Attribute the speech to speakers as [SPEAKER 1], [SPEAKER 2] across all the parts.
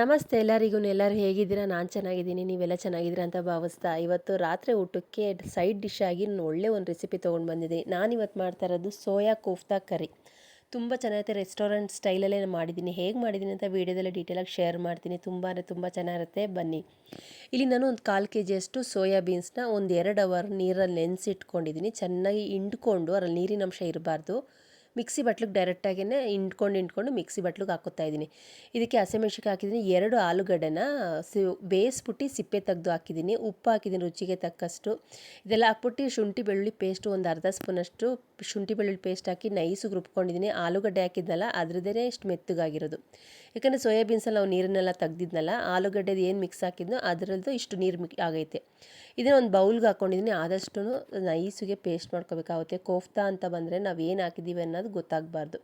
[SPEAKER 1] ನಮಸ್ತೆ ಎಲ್ಲರಿಗೂ, ಎಲ್ಲರೂ ಹೇಗಿದ್ದೀರಾ? ನಾನು ಚೆನ್ನಾಗಿದ್ದೀನಿ, ನೀವೆಲ್ಲ ಚೆನ್ನಾಗಿದ್ದೀರಾ ಅಂತ ಭಾವಿಸ್ತಾ ಇವತ್ತು ರಾತ್ರಿ ಊಟಕ್ಕೆ ಸೈಡ್ ಡಿಶ್ ಆಗಿ ಒಳ್ಳೆ ಒಂದು ರೆಸಿಪಿ ತೊಗೊಂಡು ಬಂದಿದ್ದೀನಿ. ನಾನು ಇವತ್ತು ಮಾಡ್ತಾ ಇರೋದು ಸೋಯಾ ಕೋಫ್ತಾ ಕರಿ. ತುಂಬ ಚೆನ್ನಾಗಿರುತ್ತೆ ರೆಸ್ಟೋರೆಂಟ್ ಸ್ಟೈಲಲ್ಲೇ ನಾನು ಮಾಡಿದ್ದೀನಿ. ಹೇಗೆ ಮಾಡಿದ್ದೀನಿ ಅಂತ ವೀಡಿಯೋದಲ್ಲಿ ಡೀಟೇಲಾಗಿ ಶೇರ್ ಮಾಡ್ತೀನಿ. ತುಂಬ ಅಂದರೆ ತುಂಬ ಚೆನ್ನಾಗಿರುತ್ತೆ. ಬನ್ನಿ. ಇಲ್ಲಿ ನಾನು ಒಂದು ಕಾಲು ಕೆ ಜಿಯಷ್ಟು ಸೋಯಾ ಬೀನ್ಸ್ನ ಒಂದು ಎರಡು ಅವರ್ ನೀರಲ್ಲಿ ನೆನೆಸಿಟ್ಕೊಂಡಿದ್ದೀನಿ. ಚೆನ್ನಾಗಿ ಹಿಂಡ್ಕೊಂಡು ಅದರಲ್ಲಿ ನೀರಿನ ಅಂಶ ಇರಬಾರ್ದು. ಮಿಕ್ಸಿ ಬಟ್ಲಿಗೆ ಡೈರೆಕ್ಟಾಗೇ ಹಿಂಡ್ಕೊಂಡು ಹಿಂಡ್ಕೊಂಡು ಮಿಕ್ಸಿ ಬಟ್ಲಿಗೆ ಹಾಕೋತಾ ಇದ್ದೀನಿ. ಇದಕ್ಕೆ ಹಸಿಮೆಣ್ಸಿಕಾಯಿ ಹಾಕಿದ್ದೀನಿ. ಎರಡು ಆಲೂಗಡ್ಡೆನ ಸಿ ಬೇಯಿಸ್ಬಿಟ್ಟು ಸಿಪ್ಪೆ ತೆಗೆದು ಹಾಕಿದ್ದೀನಿ. ಉಪ್ಪು ಹಾಕಿದ್ದೀನಿ ರುಚಿಗೆ ತಕ್ಕಷ್ಟು. ಇದೆಲ್ಲ ಹಾಕ್ಬಿಟ್ಟು ಶುಂಠಿ ಬೆಳ್ಳುಳ್ಳಿ ಪೇಸ್ಟು ಒಂದು ಅರ್ಧ ಸ್ಪೂನಷ್ಟು ಶುಂಠಿ ಬೆಳ್ಳುಳ್ಳಿ ಪೇಸ್ಟ್ ಹಾಕಿ ನೈಸಿಗೆ ರುಬ್ಕೊಂಡಿದ್ದೀನಿ. ಆಲೂಗಡ್ಡೆ ಹಾಕಿದ್ನಲ್ಲ ಅದ್ರದ್ದೇ ಇಷ್ಟು ಮೆತ್ತಗಾಗಿರೋದು. ಯಾಕಂದರೆ ಸೋಯಾಬೀನ್ಸಲ್ಲಿ ನಾವು ನೀರನ್ನೆಲ್ಲ ತೆಗ್ದಿದ್ನಲ್ಲ, ಆಲೂಗಡ್ಡೆದು ಏನು ಮಿಕ್ಸ್ ಹಾಕಿದ್ನೋ ಅದರದ್ದು ಇಷ್ಟು ನೀರು ಮಿಕ್ ಆಗೈತೆ. ಇದನ್ನ ಒಂದು ಬೌಲ್ಗೆ ಹಾಕ್ಕೊಂಡಿದ್ದೀನಿ ಆದಷ್ಟು ನೈಸಿಗೆ ಪೇಸ್ಟ್ ಮಾಡ್ಕೋಬೇಕಾಗುತ್ತೆ. ಕೋಫ್ತಾ ಅಂತ ಬಂದರೆ ನಾವು ಏನು ಹಾಕಿದ್ದೀವಿ ಅನ್ನೋದು ಗೊತ್ತಾಗಬಾರ್ದು.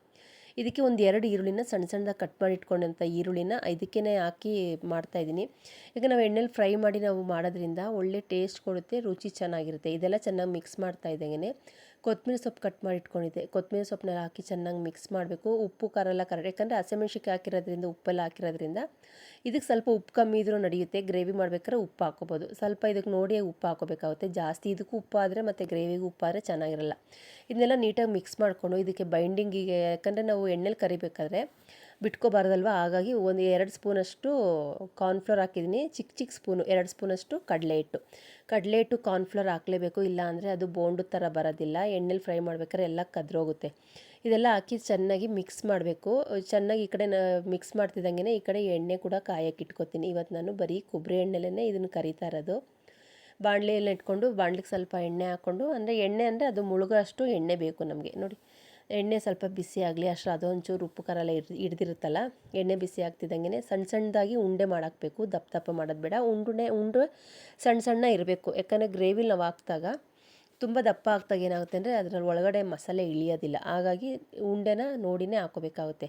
[SPEAKER 1] ಇದಕ್ಕೆ ಒಂದು ಎರಡು ಈರುಳ್ಳಿನ ಸಣ್ಣ ಸಣ್ಣದಾಗಿ ಕಟ್ ಮಾಡಿ ಇಟ್ಕೊಂಡಂಥ ಈರುಳ್ಳಿನ ಇದಕ್ಕೇ ಹಾಕಿ ಮಾಡ್ತಾಯಿದ್ದೀನಿ ಈಗ ನಾವು ಎಣ್ಣೆಲಿ ಫ್ರೈ ಮಾಡಿ ನಾವು ಮಾಡೋದ್ರಿಂದ ಒಳ್ಳೆ ಟೇಸ್ಟ್ ಕೊಡುತ್ತೆ, ರುಚಿ ಚೆನ್ನಾಗಿರುತ್ತೆ. ಇದೆಲ್ಲ ಚೆನ್ನಾಗಿ ಮಿಕ್ಸ್ ಮಾಡ್ತಾ ಇದ್ದಂಗೆ ಕೊತ್ತಂಬರಿ ಸೊಪ್ಪು ಕಟ್ ಮಾಡಿ ಇಟ್ಕೊಂಡಿದ್ದೆ. ಕೊತ್ತಂಬರಿ ಸೊಪ್ಪನ್ನ ಹಾಕಿ ಚೆನ್ನಾಗಿ ಮಿಕ್ಸ್ ಮಾಡಬೇಕು. ಉಪ್ಪು, ಖಾರ ಎಲ್ಲ ಕರೆಕ್ಟ್ ಯಾಕಂದರೆ ಹಸಿಮೆಣ್ಸಿಕಾಯಿ ಹಾಕಿರೋದ್ರಿಂದ, ಉಪ್ಪೆಲ್ಲ ಹಾಕಿರೋದ್ರಿಂದ ಇದಕ್ಕೆ ಸ್ವಲ್ಪ ಉಪ್ಪು ಕಮ್ಮಿ ಇದ್ರೂ ನಡೆಯುತ್ತೆ. ಗ್ರೇವಿ ಮಾಡ್ಬೇಕಾದ್ರೆ ಉಪ್ಪು ಹಾಕೋಬೋದು ಸ್ವಲ್ಪ ಇದಕ್ಕೆ ನೋಡಿ ಉಪ್ಪು ಹಾಕೋಬೇಕಾಗುತ್ತೆ ಜಾಸ್ತಿ ಇದಕ್ಕೂ ಉಪ್ಪು ಆದರೆ ಮತ್ತು ಗ್ರೇವಿಗೂ ಆದರೆ ಚೆನ್ನಾಗಿರಲ್ಲ. ಇದನ್ನೆಲ್ಲ ನೀಟಾಗಿ ಮಿಕ್ಸ್ ಮಾಡಿಕೊಂಡು ಇದಕ್ಕೆ ಬೈಂಡಿಂಗಿಗೆ ಯಾಕಂದರೆ ನಾವು ಎಣ್ಣೆಲಿ ಕರಿಬೇಕಾದ್ರೆ ಬಿಟ್ಕೋಬಾರ್ದಲ್ವ? ಹಾಗಾಗಿ ಒಂದು ಎರಡು ಸ್ಪೂನಷ್ಟು ಕಾರ್ನ್ಫ್ಲೋರ್ ಹಾಕಿದ್ದೀನಿ. ಚಿಕ್ಕ ಚಿಕ್ಕ ಸ್ಪೂನು, ಎರಡು ಸ್ಪೂನಷ್ಟು ಕಡಲೆ ಹಿಟ್ಟು. ಕಡಲೆ ಹಿಟ್ಟು ಕಾರ್ನ್ಫ್ಲೋರ್ ಹಾಕಲೇಬೇಕು, ಇಲ್ಲ ಅಂದರೆ ಅದು ಬೋಂಡು ಥರ ಬರೋದಿಲ್ಲ. ಎಣ್ಣೆಲಿ ಫ್ರೈ ಮಾಡ್ಬೇಕಾದ್ರೆ ಎಲ್ಲ ಕದ್ರೋಗುತ್ತೆ. ಇದೆಲ್ಲ ಹಾಕಿ ಚೆನ್ನಾಗಿ ಮಿಕ್ಸ್ ಮಾಡಬೇಕು. ಚೆನ್ನಾಗಿ ಈ ಕಡೆ ಮಿಕ್ಸ್ ಮಾಡ್ತಿದ್ದಂಗೆ ಈ ಕಡೆ ಎಣ್ಣೆ ಕೂಡ ಕಾಯಕ್ಕೆ ಇಟ್ಕೊತೀನಿ. ಇವತ್ತು ನಾನು ಬರೀ ಕೊಬ್ಬರಿ ಎಣ್ಣೆಲೇ ಇದನ್ನು ಕರಿತಾ ಇರೋದು. ಬಾಣಲೆಯಲ್ಲಿ ಇಟ್ಕೊಂಡು, ಬಾಣಲಿಗೆ ಸ್ವಲ್ಪ ಎಣ್ಣೆ ಹಾಕ್ಕೊಂಡು, ಅಂದರೆ ಎಣ್ಣೆ ಅಂದರೆ ಅದು ಮುಳುಗೋ ಅಷ್ಟು ಎಣ್ಣೆ ಬೇಕು ನಮಗೆ. ನೋಡಿ ಎಣ್ಣೆ ಸ್ವಲ್ಪ ಬಿಸಿ ಆಗಲಿ ಅಷ್ಟು ಅದೊಂಚೂರು ಉಪ್ಪು ಖಾರ ಹಿಡ್ದು ಹಿಡ್ದಿರುತ್ತಲ್ಲ ಎಣ್ಣೆ ಬಿಸಿ ಆಗ್ತಿದ್ದಂಗೆ ಸಣ್ಣ ಸಣ್ಣದಾಗಿ ಉಂಡೆ ಮಾಡಾಕಬೇಕು, ದಪ್ಪ ದಪ್ಪ ಮಾಡೋದು ಬೇಡ. ಉಂಡೆ ಉಂಡೆ ಸಣ್ಣ ಸಣ್ಣ ಇರಬೇಕು. ಯಾಕಂದರೆ ಗ್ರೇವಿಲಿ ನಾವು ಹಾಕಿದಾಗ ತುಂಬ ದಪ್ಪ ಆಗ್ತಾಗ ಏನಾಗುತ್ತೆ ಅಂದರೆ ಅದರಲ್ಲಿ ಒಳಗಡೆ ಮಸಾಲೆ ಇಳಿಯೋದಿಲ್ಲ. ಹಾಗಾಗಿ ಉಂಡೆನ ನೋಡಿನೇ ಹಾಕೋಬೇಕಾಗುತ್ತೆ.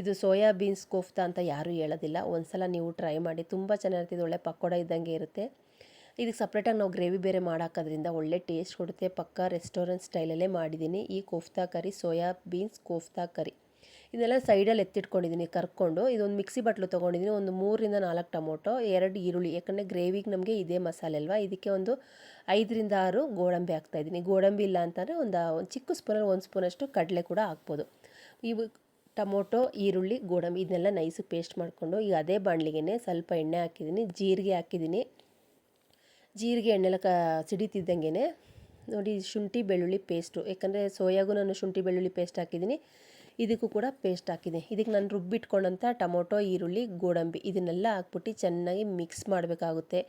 [SPEAKER 1] ಇದು ಸೋಯಾ ಬೀನ್ಸ್, ಕೋಫ್ತಾ ಅಂತ ಯಾರೂ ಹೇಳೋದಿಲ್ಲ. ಒಂದು ಸಲ ನೀವು ಟ್ರೈ ಮಾಡಿ, ತುಂಬ ಚೆನ್ನಾಗಿರ್ತಿದ್ದು ಒಳ್ಳೆ ಪಕೋಡ ಇದ್ದಂಗೆ ಇರುತ್ತೆ. ಇದಕ್ಕೆ ಸಪ್ರೇಟಾಗಿ ನಾವು ಗ್ರೇವಿ ಬೇರೆ ಮಾಡಾಕೋದ್ರಿಂದ ಒಳ್ಳೆ ಟೇಸ್ಟ್ ಕೊಡುತ್ತೆ. ಪಕ್ಕ ರೆಸ್ಟೋರೆಂಟ್ ಸ್ಟೈಲಲ್ಲೇ ಮಾಡಿದ್ದೀನಿ ಈ kofta curry, soya beans kofta curry. ಇದನ್ನೆಲ್ಲ ಸೈಡಲ್ಲಿ ಎತ್ತಿಟ್ಕೊಂಡಿದ್ದೀನಿ ಕರ್ಕೊಂಡು. ಇದೊಂದು ಮಿಕ್ಸಿ ಬಟ್ಲು ತೊಗೊಂಡಿದ್ದೀನಿ ಒಂದು ಮೂರರಿಂದ ನಾಲ್ಕು ಟೊಮೊಟೊ, ಎರಡು ಈರುಳ್ಳಿ. ಯಾಕಂದರೆ ಗ್ರೇವಿಗೆ ನಮಗೆ ಇದೇ ಮಸಾಲೆ ಅಲ್ವಾ? ಇದಕ್ಕೆ ಒಂದು ಐದರಿಂದ ಆರು ಗೋಡಂಬಿ ಹಾಕ್ತಾಯಿದ್ದೀನಿ ಗೋಡಂಬಿ ಇಲ್ಲ ಅಂತಂದರೆ ಒಂದು ಒಂದು ಚಿಕ್ಕ ಸ್ಪೂನಲ್ಲಿ ಒಂದು ಸ್ಪೂನಷ್ಟು ಕಡಲೆ ಕೂಡ ಹಾಕ್ಬೋದು. ಇವು ಟೊಮೊಟೊ, ಈರುಳ್ಳಿ, ಗೋಡಂಬಿ, ಇದನ್ನೆಲ್ಲ ನೈಸಿಗೆ ಪೇಸ್ಟ್ ಮಾಡಿಕೊಂಡು ಈಗ ಅದೇ ಬಾಣಲಿಗೆ ಸ್ವಲ್ಪ ಎಣ್ಣೆ ಹಾಕಿದ್ದೀನಿ ಜೀರಿಗೆ ಹಾಕಿದ್ದೀನಿ ಜೀರಿಗೆ ಎಣ್ಣೆಲ್ಲ ಕ ಸಿಡಿತಿದ್ದಂಗೆ ನೋಡಿ ಶುಂಠಿ ಬೆಳ್ಳುಳ್ಳಿ ಪೇಸ್ಟು ಯಾಕಂದರೆ ಸೋಯಾಗೂ ನಾನು ಶುಂಠಿ ಬೆಳ್ಳುಳ್ಳಿ ಪೇಸ್ಟ್ ಹಾಕಿದ್ದೀನಿ. ಇದಕ್ಕೂ ಕೂಡ ಪೇಸ್ಟ್ ಹಾಕಿದೆ ಇದಕ್ಕೆ ನಾನು ರುಬ್ಬಿಟ್ಕೊಂಡಂಥ ಟೊಮೊಟೊ, ಈರುಳ್ಳಿ, ಗೋಡಂಬಿ ಇದನ್ನೆಲ್ಲ ಹಾಕ್ಬಿಟ್ಟು ಚೆನ್ನಾಗಿ ಮಿಕ್ಸ್ ಮಾಡಬೇಕಾಗುತ್ತೆ.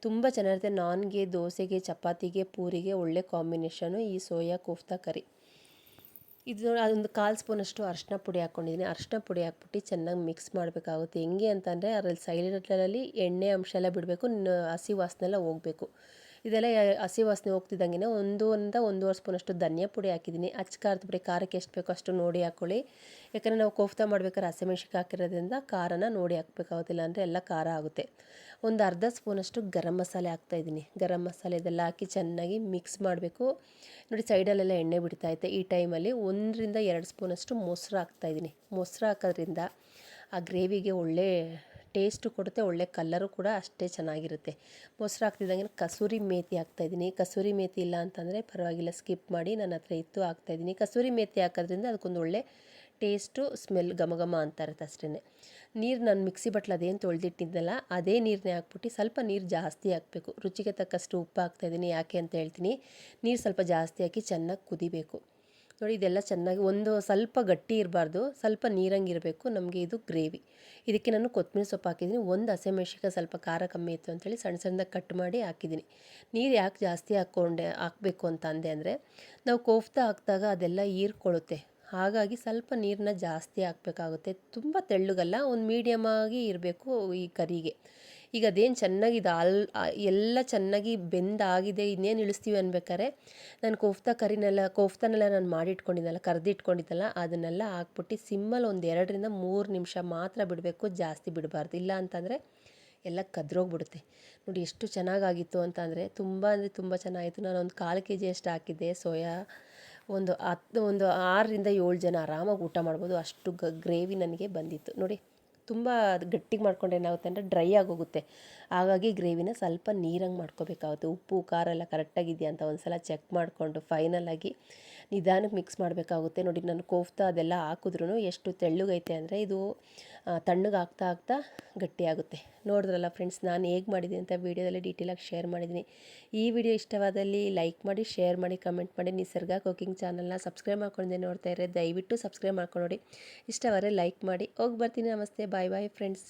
[SPEAKER 1] ತುಂಬ ಚೆನ್ನಾಗಿರುತ್ತೆ. ನಾನ್ಗೆ, ದೋಸೆಗೆ, ಚಪಾತಿಗೆ, ಪೂರಿಗೆ ಒಳ್ಳೆ ಕಾಂಬಿನೇಷನು ಈ ಸೋಯಾ, ಕೋಫ್ತಾ, ಕರಿ. ಇದು ಅದೊಂದು ಕಾಲು ಸ್ಪೂನಷ್ಟು ಅರಿಶಿನ ಪುಡಿ ಹಾಕ್ಕೊಂಡಿದ್ದೀನಿ ಅರಿಶಿನ ಪುಡಿ ಹಾಕ್ಬಿಟ್ಟು ಚೆನ್ನಾಗಿ ಮಿಕ್ಸ್ ಮಾಡಬೇಕಾಗುತ್ತೆ. ಹೆಂಗೆ ಅಂತಂದರೆ ಅದರಲ್ಲಿ ಸೈಲೆಂಟಲ್ಲಿ ಎಣ್ಣೆ ಅಂಶ ಎಲ್ಲ ಬಿಡಬೇಕು. ಹಸಿ ವಾಸನೆ ಎಲ್ಲ ಹೋಗಬೇಕು. ಇದೆಲ್ಲ ಹಸಿ ವಾಸನೆ ಹೋಗ್ತಿದ್ದಂಗೆ ಒಂದು ಒಂದ ಒಂದೂವರೆ ಸ್ಪೂನಷ್ಟು ಧನಿಯಾ ಪುಡಿ ಹಾಕಿದ್ದೀನಿ. ಅಚ್ಚ ಖಾರದ ಪುಡಿ, ಖಾರಕ್ಕೆ ಎಷ್ಟು ಬೇಕೋ ಅಷ್ಟು ನೋಡಿ ಹಾಕ್ಕೊಳ್ಳಿ ಯಾಕಂದರೆ ನಾವು ಕೋಫ್ತಾ ಮಾಡ್ಬೇಕಾದ್ರೆ ಹಸಿಮೆಣ್ಸಿಕಾಯಿ ಹಾಕಿರೋದ್ರಿಂದ ಖಾರನ ನೋಡಿ ಹಾಕಬೇಕಾಗುತ್ತಿಲ್ಲ ಅಂದರೆ ಎಲ್ಲ ಖಾರ ಆಗುತ್ತೆ. ಒಂದು ಅರ್ಧ ಸ್ಪೂನಷ್ಟು ಗರಂ ಮಸಾಲೆ ಹಾಕ್ತಾಯಿದ್ದೀನಿ ಗರಂ ಮಸಾಲೆ ಇದೆಲ್ಲ ಹಾಕಿ ಚೆನ್ನಾಗಿ ಮಿಕ್ಸ್ ಮಾಡಬೇಕು. ನೋಡಿ ಸೈಡಲ್ಲೆಲ್ಲ ಎಣ್ಣೆ ಬಿಡ್ತಾ ಇತ್ತು. ಈ ಟೈಮಲ್ಲಿ ಒಂದರಿಂದ ಎರಡು ಸ್ಪೂನಷ್ಟು ಮೊಸರು ಹಾಕ್ತಾಯಿದ್ದೀನಿ ಮೊಸರು ಹಾಕೋದ್ರಿಂದ ಆ ಗ್ರೇವಿಗೆ ಒಳ್ಳೆ ಟೇಸ್ಟು ಕೊಡುತ್ತೆ, ಒಳ್ಳೆ ಕಲ್ಲರು ಕೂಡ ಅಷ್ಟೇ ಚೆನ್ನಾಗಿರುತ್ತೆ. ಮೊಸರು ಹಾಕ್ತಿದ್ದಂಗೆ ಕಸೂರಿ ಮೇಥಿ ಹಾಕ್ತಾಯಿದ್ದೀನಿ ಕಸೂರಿ ಮೇತಿ ಇಲ್ಲ ಅಂತಂದರೆ ಪರವಾಗಿಲ್ಲ, ಸ್ಕಿಪ್ ಮಾಡಿ ನನ್ನ ಹತ್ರ ಇತ್ತು ಹಾಕ್ತಾಯಿದ್ದೀನಿ ಕಸೂರಿ ಮೇಥಿ ಹಾಕೋದ್ರಿಂದ ಅದಕ್ಕೊಂದು ಒಳ್ಳೆ ಟೇಸ್ಟು, ಸ್ಮೆಲ್ ಘಮ ಘಮ ಅಂತ ಇರುತ್ತೆ ಅಷ್ಟೇ ನೀರು ನಾನು ಮಿಕ್ಸಿ ಬಟ್ಲು ಅದೇನು ತೊಳೆದಿಟ್ಟಿದ್ದಲ್ಲ, ಅದೇ ನೀರನ್ನೇ ಹಾಕ್ಬಿಟ್ಟು ಸ್ವಲ್ಪ ನೀರು ಜಾಸ್ತಿ ಹಾಕಬೇಕು. ರುಚಿಗೆ ತಕ್ಕಷ್ಟು ಉಪ್ಪು ಹಾಕ್ತಾಯಿದ್ದೀನಿ ಯಾಕೆ ಅಂತ ಹೇಳ್ತೀನಿ. ನೀರು ಸ್ವಲ್ಪ ಜಾಸ್ತಿ ಹಾಕಿ ಚೆನ್ನಾಗಿ ಕುದಿಬೇಕು. ನೋಡಿ, ಇದೆಲ್ಲ ಚೆನ್ನಾಗಿ ಒಂದು ಸ್ವಲ್ಪ ಗಟ್ಟಿ ಇರಬಾರ್ದು, ಸ್ವಲ್ಪ ನೀರಂಗಿರಬೇಕು ನಮಗೆ ಇದು ಗ್ರೇವಿ. ಇದಕ್ಕೆ ನಾನು ಕೊತ್ತಂಬರಿ ಸೊಪ್ಪು ಹಾಕಿದ್ದೀನಿ. ಒಂದು ಹಸಿಮೆಣ್ಸಿಕಾಯಿ ಸ್ವಲ್ಪ ಖಾರ ಕಮ್ಮಿ ಇತ್ತು ಅಂತೇಳಿ ಸಣ್ಣ ಸಣ್ಣದಾಗಿ ಕಟ್ ಮಾಡಿ ಹಾಕಿದ್ದೀನಿ. ನೀರು ಯಾಕೆ ಜಾಸ್ತಿ ಹಾಕ್ಕೊಂಡೆ ಹಾಕಬೇಕು ಅಂತ ಅಂದೆ ಅಂದರೆ, ನಾವು ಕೋಫ್ತಾ ಹಾಕಿದಾಗ ಅದೆಲ್ಲ ಹೀರ್ಕೊಳ್ಳುತ್ತೆ. ಹಾಗಾಗಿ ಸ್ವಲ್ಪ ನೀರನ್ನ ಜಾಸ್ತಿ ಹಾಕಬೇಕಾಗುತ್ತೆ. ತುಂಬ ತೆಳ್ಳಗಲ್ಲ, ಒಂದು ಮೀಡಿಯಮ್ ಆಗಿ ಇರಬೇಕು ಈ ಕರಿಗೆ. ಈಗ ಅದೇನು ಚೆನ್ನಾಗಿದೆ, ಅಲ್ ಎಲ್ಲ ಚೆನ್ನಾಗಿ ಬೆಂದಾಗಿದೆ, ಇನ್ನೇನು ಇಳಿಸ್ತೀವಿ ಅನ್ಬೇಕಾರೆ ನಾನು ಕೋಫ್ತಾ ಕರಿನೆಲ್ಲ, ಕೋಫ್ತಾನೆಲ್ಲ ನಾನು ಮಾಡಿಟ್ಕೊಂಡಿದ್ದಲ್ಲ, ಕರೆದಿಟ್ಕೊಂಡಿದ್ದಲ್ಲ, ಅದನ್ನೆಲ್ಲ ಹಾಕ್ಬಿಟ್ಟು ಸಿಮ್ಮಲ್ಲಿ ಒಂದು ಎರಡರಿಂದ ಮೂರು ನಿಮಿಷ ಮಾತ್ರ ಬಿಡಬೇಕು, ಜಾಸ್ತಿ ಬಿಡಬಾರ್ದು. ಇಲ್ಲ ಅಂತಂದರೆ ಎಲ್ಲ ಕದ್ರೋಗ್ಬಿಡುತ್ತೆ. ನೋಡಿ ಎಷ್ಟು ಚೆನ್ನಾಗಾಗಿತ್ತು ಅಂತಂದರೆ, ತುಂಬ ಅಂದರೆ ತುಂಬ ಚೆನ್ನಾಗಿತ್ತು. ನಾನು ಒಂದು ಕಾಲು ಕೆ ಜಿ ಅಷ್ಟು ಹಾಕಿದ್ದೆ, ಸೋಯಾ, ಒಂದು ಹತ್ತು ಒಂದು ಆರರಿಂದ ಏಳು ಜನ ಆರಾಮಾಗಿ ಊಟ ಮಾಡ್ಬೋದು, ಅಷ್ಟು ಗ್ರೇವಿ ನನಗೆ ಬಂದಿತ್ತು. ನೋಡಿ ತುಂಬ ಗಟ್ಟಿಗೆ ಮಾಡ್ಕೊಂಡ್ರೆ ಏನಾಗುತ್ತೆ ಅಂದರೆ ಡ್ರೈ ಆಗೋಗುತ್ತೆ. ಹಾಗಾಗಿ ಗ್ರೇವಿನ ಸ್ವಲ್ಪ ನೀರಂಗೆ ಮಾಡ್ಕೋಬೇಕಾಗುತ್ತೆ. ಉಪ್ಪು, ಖಾರ ಎಲ್ಲ ಕರೆಕ್ಟಾಗಿದೆಯಾ ಅಂತ ಒಂದು ಸಲ ಚೆಕ್ ಮಾಡಿಕೊಂಡು ಫೈನಲಾಗಿ ನಿಧಾನಕ್ಕೆ ಮಿಕ್ಸ್ ಮಾಡಬೇಕಾಗುತ್ತೆ. ನೋಡಿ, ನಾನು ಕೋಫ್ತಾ ಅದೆಲ್ಲ ಹಾಕಿದ್ರೂ ಎಷ್ಟು ತೆಳ್ಳಗೈತೆ ಅಂದರೆ ಇದು ತಣ್ಣಗೆ ಆಗ್ತಾ ಆಗ್ತಾ ಗಟ್ಟಿಯಾಗುತ್ತೆ. ನೋಡಿದ್ರಲ್ಲ ಫ್ರೆಂಡ್ಸ್, ನಾನು ಹೇಗೆ ಮಾಡಿದ್ದೀನಿ ಅಂತ ವೀಡಿಯೋದಲ್ಲಿ ಡೀಟೇಲಾಗಿ ಶೇರ್ ಮಾಡಿದ್ದೀನಿ. ಈ ವಿಡಿಯೋ ಇಷ್ಟವಾದಲ್ಲಿ ಲೈಕ್ ಮಾಡಿ ಶೇರ್ ಮಾಡಿ ಕಮೆಂಟ್ ಮಾಡಿ. ನಿಸರ್ಗ ಕುಕಿಂಗ್ ಚಾನಲ್ನ ಸಬ್ಸ್ಕ್ರೈಬ್ ಮಾಡ್ಕೊಂಡೆ ನೋಡ್ತಾ ಇರೋ ದಯವಿಟ್ಟು ಸಬ್ಸ್ಕ್ರೈಬ್ ಮಾಡ್ಕೊಂಡು ನೋಡಿ. ಇಷ್ಟವರೆ ಲೈಕ್ ಮಾಡಿ. ಹೋಗಿ ಬರ್ತೀನಿ. ನಮಸ್ತೆ. ಬಾಯ್ ಬಾಯ್ ಫ್ರೆಂಡ್ಸ್